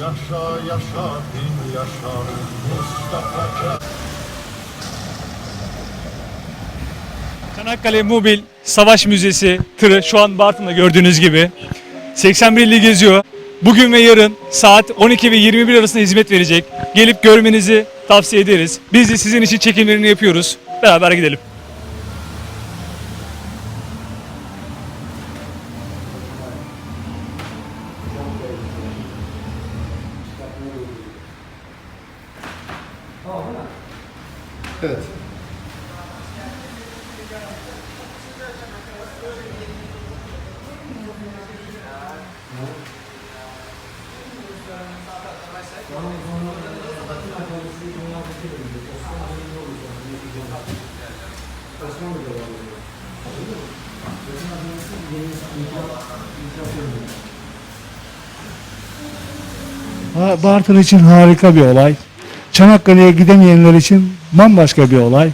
Yaşa yaşa bin yaşa Mustafa Kemal Çanakkale Mobil Savaş Müzesi tırı şu an Bartın'da gördüğünüz gibi 81 ili geziyor. Bugün ve yarın saat 12 ve 21 arasında hizmet verecek. Gelip görmenizi tavsiye ederiz. Biz de sizin için çekimlerini yapıyoruz. Beraber gidelim. Evet. Bartın için harika bir olay. Çanakkale'ye gidemeyenler için bambaşka bir olay.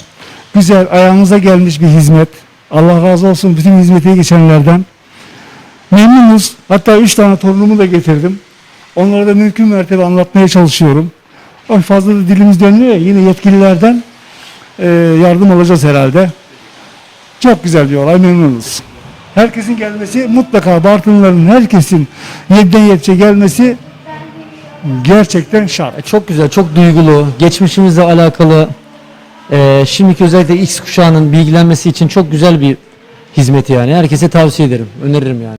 Güzel, ayağınıza gelmiş bir hizmet. Allah razı olsun bütün hizmete geçenlerden. Memnunuz. Hatta üç tane torunumu da getirdim. Onlara da mümkün mertebe anlatmaya çalışıyorum. O fazla da dilimiz dönmüyor yine yetkililerden e, yardım alacağız herhalde. Çok güzel bir olay, memnunuz. Herkesin gelmesi, mutlaka Bartınlıların herkesin 7'den 70'e gelmesi gerçekten şart. E, Çok güzel, çok duygulu, geçmişimizle alakalı, e, şimdiki özellikle X kuşağının bilgilenmesi için çok güzel bir hizmet yani. Herkese tavsiye ederim, öneririm yani.